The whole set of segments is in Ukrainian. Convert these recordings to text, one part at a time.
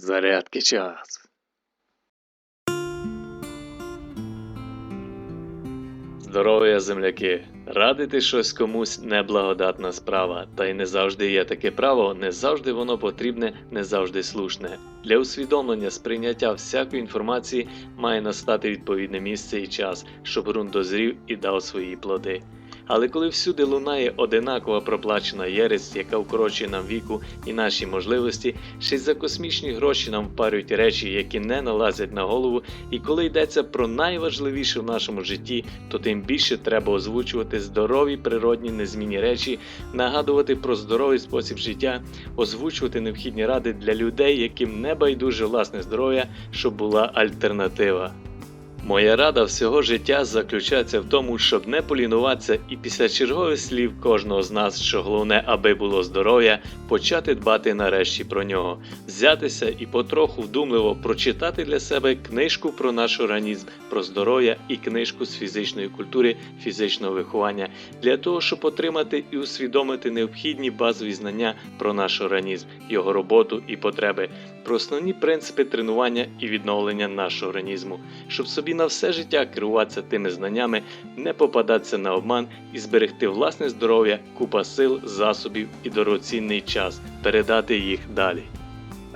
Зарядки час. Здоров'я, земляки! Радити щось комусь неблагодатна справа, та й не завжди є таке право, не завжди воно потрібне, не завжди слушне. Для усвідомлення сприйняття всякої інформації має настати відповідне місце і час, щоб ґрунт дозрів і дав свої плоди. Але коли всюди лунає одинакова проплачена єресь, яка вкорочує нам віку і наші можливості, ще й за космічні гроші нам впарюють речі, які не налазять на голову, і коли йдеться про найважливіше в нашому житті, то тим більше треба озвучувати здорові природні незмінні речі, нагадувати про здоровий спосіб життя, озвучувати необхідні ради для людей, яким не байдуже власне здоров'я, щоб була альтернатива. Моя рада всього життя заключається в тому, щоб не полінуватися і після чергових слів кожного з нас, що головне, аби було здоров'я, почати дбати нарешті про нього, взятися і потроху вдумливо прочитати для себе книжку про наш організм, про здоров'я і книжку з фізичної культури, фізичного виховання, для того, щоб отримати і усвідомити необхідні базові знання про наш організм, його роботу і потреби, про основні принципи тренування і відновлення нашого організму, щоб собі на все життя керуватися тими знаннями, не попадатися на обман і зберегти власне здоров'я, купа сил, засобів і дорогоцінний час, передати їх далі.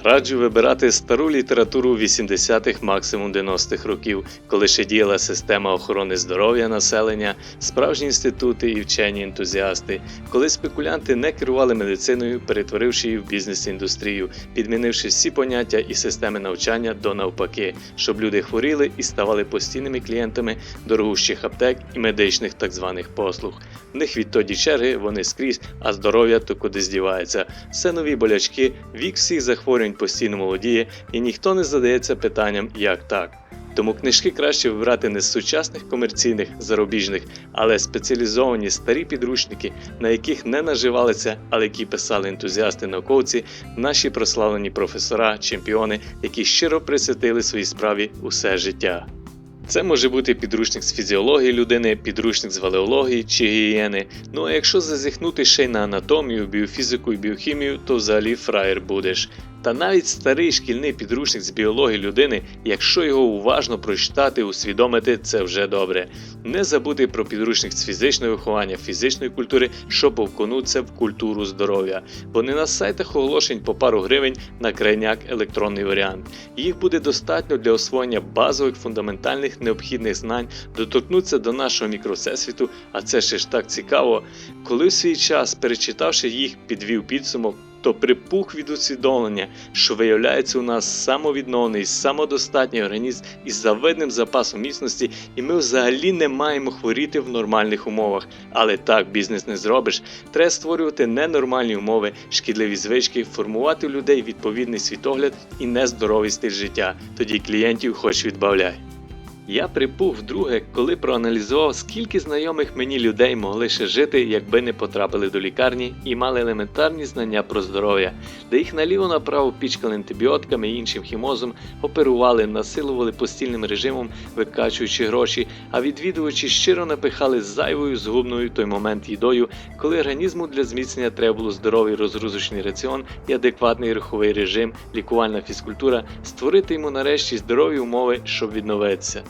Раджу вибирати стару літературу 80-х, максимум 90-х років, коли ще діяла система охорони здоров'я населення, справжні інститути і вчені ентузіасти, коли спекулянти не керували медициною, перетворивши її в бізнес-індустрію, підмінивши всі поняття і системи навчання до навпаки, щоб люди хворіли і ставали постійними клієнтами дорогущих аптек і медичних так званих послуг. В них відтоді черги вони скрізь, а здоров'я то куди здівається. Все нові болячки, вік всіх захворювань постійно молодіє, і ніхто не задається питанням, як так. Тому книжки краще вибирати не з сучасних комерційних зарубіжних, але спеціалізовані старі підручники, на яких не наживалися, але які писали ентузіасти науковці, наші прославлені професора, чемпіони, які щиро присвятили своїй справі усе життя. Це може бути підручник з фізіології людини, підручник з валеології чи гігієни. Ну а якщо зазіхнути ще й на анатомію, біофізику і біохімію, то взагалі фраєр будеш. Та навіть старий шкільний підручник з біології людини, якщо його уважно прочитати, усвідомити, це вже добре. Не забути про підручник з фізичного виховання, фізичної культури, щоб повконутися в культуру здоров'я. Бо не на сайтах оголошень по пару гривень на крайняк електронний варіант. Їх буде достатньо для освоєння базових фундаментальних необхідних знань, доторкнутися до нашого мікросесвіту, а це ще ж так цікаво. Коли в свій час, перечитавши їх, підвів підсумок то припух від усвідомлення, що виявляється у нас самовідновлений, самодостатній організм із завидним запасом міцності, і ми взагалі не маємо хворіти в нормальних умовах. Але так бізнес не зробиш. Треба створювати ненормальні умови, шкідливі звички, формувати у людей відповідний світогляд і нездоровий стиль життя. Тоді клієнтів хоч відбавляй. Я припух вдруге, коли проаналізував, скільки знайомих мені людей могли ще жити, якби не потрапили до лікарні і мали елементарні знання про здоров'я, де їх наліво направо пічкали антибіотиками і іншим хімозом, оперували, насилували постільним режимом, викачуючи гроші, а відвідувачі щиро напихали зайвою згубною той момент їдою, коли організму для зміцнення треба було здоровий розгрузочний раціон і адекватний руховий режим, лікувальна фізкультура, створити йому нарешті здорові умови, щоб відновитися.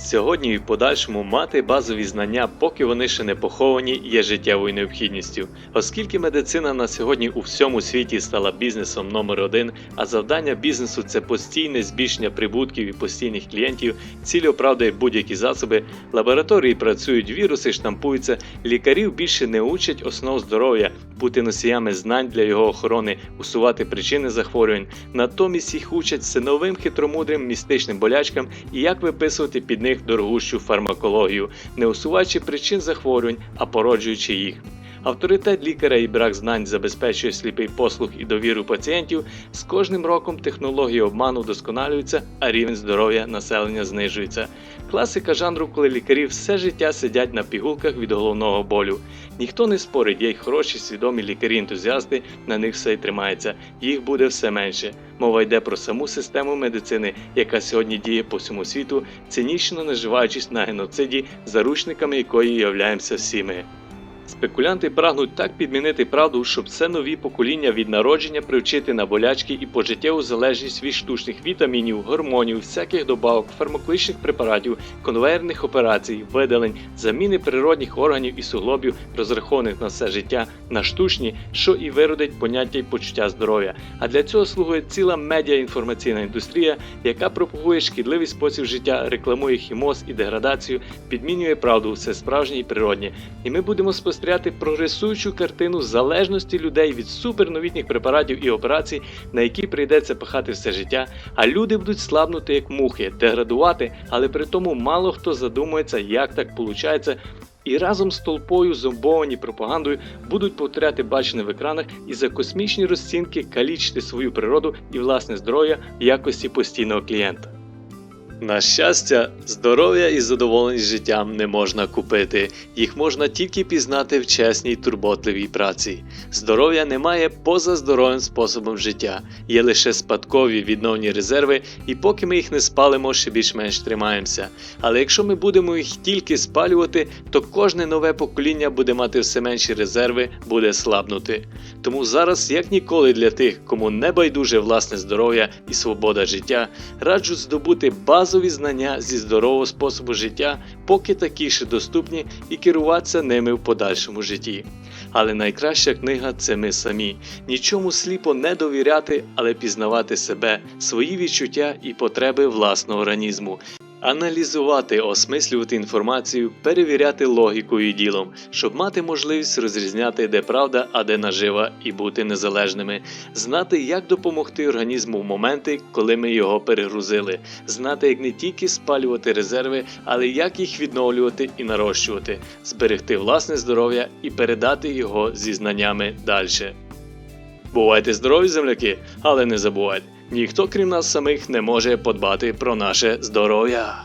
Сьогодні і в подальшому мати базові знання, поки вони ще не поховані, є життєвою необхідністю, оскільки медицина на сьогодні у всьому світі стала бізнесом номер один, а завдання бізнесу це постійне збільшення прибутків і постійних клієнтів, ціль оправдує будь-які засоби, лабораторії працюють, віруси штампуються, лікарів більше не учать основ здоров'я, бути носіями знань для його охорони, усувати причини захворювань. Натомість їх учать все новим хитромудрим містичним болячкам і як виписувати під них дорогущу фармакологію, не усуваючи причин захворювань, а породжуючи їх. Авторитет лікаря і брак знань забезпечує сліпий послуг і довіру пацієнтів. З кожним роком технології обману вдосконалюються, а рівень здоров'я населення знижується. Класика жанру, коли лікарі все життя сидять на пігулках від головного болю. Ніхто не спорить, є й хороші свідомі лікарі-ентузіасти, на них все й тримається. Їх буде все менше. Мова йде про саму систему медицини, яка сьогодні діє по всьому світу, цинічно наживаючись на геноциді, заручниками якої являємося всі ми. Спекулянти прагнуть так підмінити правду, щоб все нові покоління від народження привчити на болячки і пожиттєву залежність від штучних вітамінів, гормонів, всяких добавок, фармакологічних препаратів, конвейерних операцій, видалень, заміни природних органів і суглобів, розрахованих на все життя, на штучні, що і виродить поняття й почуття здоров'я. А для цього слугує ціла медіаінформаційна індустрія, яка пропагує шкідливий спосіб життя, рекламує хімоз і деградацію, підмінює правду, все справжнє і природнє. І ми будемо спостерігати прогресуючу картину залежності людей від суперновітніх препаратів і операцій, на які прийдеться пахати все життя, а люди будуть слабнути як мухи, деградувати, але при тому мало хто задумується, як так виходить. І разом з толпою зомбовані пропагандою будуть повторяти бачене в екранах і за космічні розцінки калічити свою природу і власне здоров'я в якості постійного клієнта. На щастя, здоров'я і задоволеність життям не можна купити, їх можна тільки пізнати в чесній турботливій праці. Здоров'я немає поза здоровим способом життя, є лише спадкові відновні резерви, і поки ми їх не спалимо, ще більш-менш тримаємося. Але якщо ми будемо їх тільки спалювати, то кожне нове покоління буде мати все менші резерви, буде слабнути. Тому зараз, як ніколи, для тих, кому не байдуже власне здоров'я і свобода життя, раджу здобути базові знання зі здорового способу життя, поки такі ще доступні, і керуватися ними в подальшому житті. Але найкраща книга це ми самі. Нічому сліпо не довіряти, але пізнавати себе, свої відчуття і потреби власного організму. Аналізувати, осмислювати інформацію, перевіряти логікою і ділом, щоб мати можливість розрізняти, де правда, а де нажива, і бути незалежними, знати, як допомогти організму в моменти, коли ми його перегрузили, знати, як не тільки спалювати резерви, але як їх відновлювати і нарощувати, зберегти власне здоров'я і передати його зі знаннями далі. Бувайте здорові, земляки, але не забувайте, ніхто крім нас самих не може подбати про наше здоров'я.